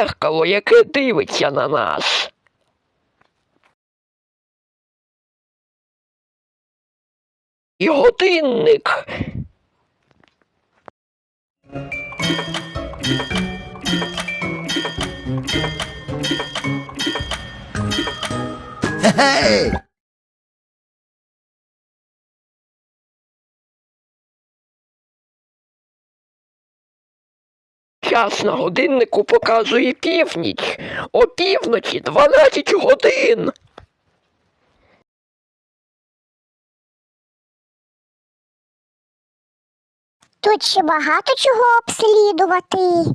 дзеркало, яке дивиться на нас. І годинник. Гей! Час на годиннику показує північ. О півночі 12 годин. Тут ще багато чого обслідувати.